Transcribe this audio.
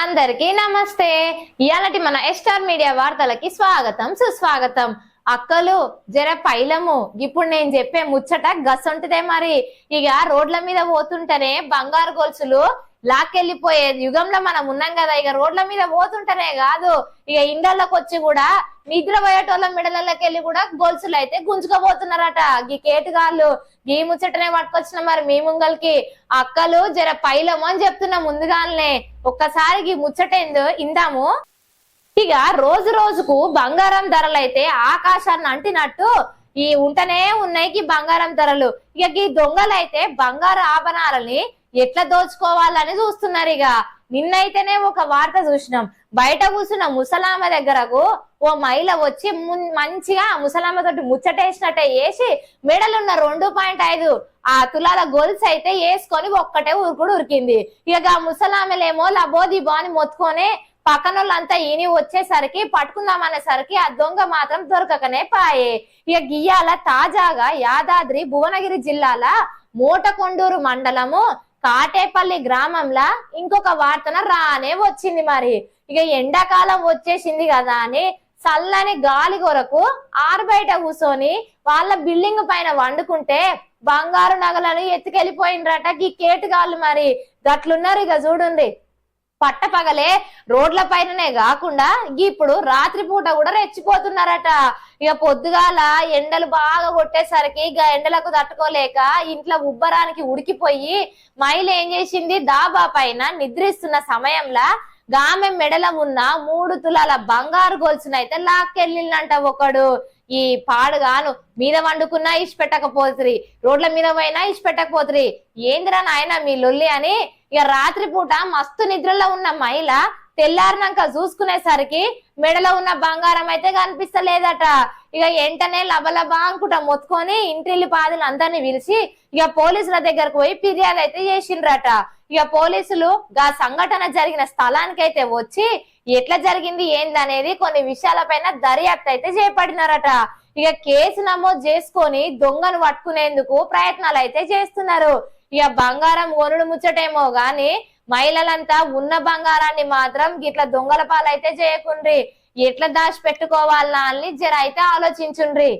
అందరికీ నమస్తే. ఇయాలటి మన ఎస్టార్ మీడియా వార్తలకి స్వాగతం సుస్వాగతం. అక్కలు జర పైలము. ఇప్పుడు నేను చెప్పే ముచ్చట గసొంటిదే మరి. ఇక రోడ్ల మీద పోతుంటేనే బంగారు గొలుసులు లాక్కెళ్ళిపోయే యుగంలో మనం ఉన్నాం కదా. ఇక రోడ్ల మీద పోతుంటేనే కాదు. ఇక ఇండ్లకి వచ్చి కూడా నిద్ర పోయేటోళ్ళ మెడలకి వెళ్ళి కూడా గొలుసులు అయితే గుంజుకపోతున్నారట. ఈ కేటుగాళ్ళు ఈ ముచ్చటనే పట్టుకొచ్చిన మరి మీ ముంగల్కి అక్కలు జర పైలము అని చెప్తున్నా ముందుగానే. ఒక్కసారి ఈ ముచ్చటేందో ఇందాము. ఇక రోజు రోజుకు బంగారం ధరలు అయితే ఆకాశాన్ని అంటినట్టు ఈ ఉంటనే ఉన్నాయి బంగారం ధరలు. ఇక ఈ దొంగలైతే బంగారు ఆభరణాలని ఎట్లా దోచుకోవాలని చూస్తున్నారు ఇక. నిన్నైతేనే ఒక వార్త చూసినాం. బయట కూర్చున్న ముసలామ దగ్గరకు ఓ మహిళ వచ్చి మున్- మంచిగా ముసలామ తోటి ముచ్చటేసినట్టే వేసి మెడలున్న రెండు పాయింట్ ఐదు ఆ తులాల గొలుసు అయితే వేసుకొని ఒక్కటే ఉరుకుడు ఉరికింది. ఇక ఆ ముసలామెలేమో లబోది బాని మొత్తుకొని పక్కన వాళ్ళంతా ఈని వచ్చేసరికి పట్టుకుందాం అనేసరికి ఆ దొంగ మాత్రం దొరకకనే పాయే. ఇక గియ్యాల తాజాగా యాదాద్రి భువనగిరి జిల్లాల మూటకొండూరు మండలము కాటేపల్లి గ్రామంలో ఇంకొక వార్తన రానే వచ్చింది మరి. ఇక ఎండాకాలం వచ్చేసింది కదా అని చల్లని గాలి కొరకు ఆరుబయట కూర్చొని వాళ్ళ బిల్డింగ్ పైన వండుకుంటే బంగారు నగలను ఎత్తుకెళ్ళిపోయిండ్రట ఈ కేటుగాళ్ళు మరి. గట్లున్నారు ఇక చూడుండి. పట్టపగలే రోడ్ల పైననే కాకుండా ఇప్పుడు రాత్రిపూట కూడా రెచ్చిపోతున్నారట. ఇక పొద్దుగాల ఎండలు బాగా కొట్టేసరికి ఇక ఎండలకు తట్టుకోలేక ఇంట్లో ఉబ్బరానికి ఉడికిపోయి మైలు ఏం చేసింది? దాబా పైన నిద్రిస్తున్న సమయంలో గామె మెడల ఉన్న మూడు తులాల బంగారు గొలుసునైతే లాక్కెళ్ళిందంట ఒకడు. ఈ పాడుగాను మీద వండుకున్నా ఇష్ట పెట్టకపోతురి రోడ్ల మీద పోయినా ఇష్ట పెట్టకపోతురి ఏందిరా నాయన మీ లొల్లి అని ఇక రాత్రిపూట మస్తు నిద్రలో ఉన్న మహిళ తెల్లారినాక చూసుకునేసరికి మెడలో ఉన్న బంగారం అయితే కనిపిస్తలేదట. ఇక వెంటనే లబలబా అనుకుంటా మొత్తుకొని ఇంటిల్లి పాదులు అందరిని పిలిచి ఇక పోలీసుల దగ్గరకు పోయి ఫిర్యాదు అయితే చేసిండ్రట. ఇక పోలీసులు గా సంఘటన జరిగిన స్థలానికి అయితే వచ్చి ఎట్లా జరిగింది ఏందనేది కొన్ని విషయాలపైన దర్యాప్తు అయితే చేపట్టినారట. ఇక కేసు నమోదు చేసుకొని దొంగను పట్టుకునేందుకు ప్రయత్నాలు అయితే చేస్తున్నారు. ఇక బంగారం కొనుడు ముచ్చటేమో గాని మహిళలంతా ఉన్న బంగారాన్ని మాత్రం గిట్ల దొంగల పాలైతే చేయకుండ్రి. ఎట్లా దాచి పెట్టుకోవాలా అని జర అయితే ఆలోచించుండ్రి.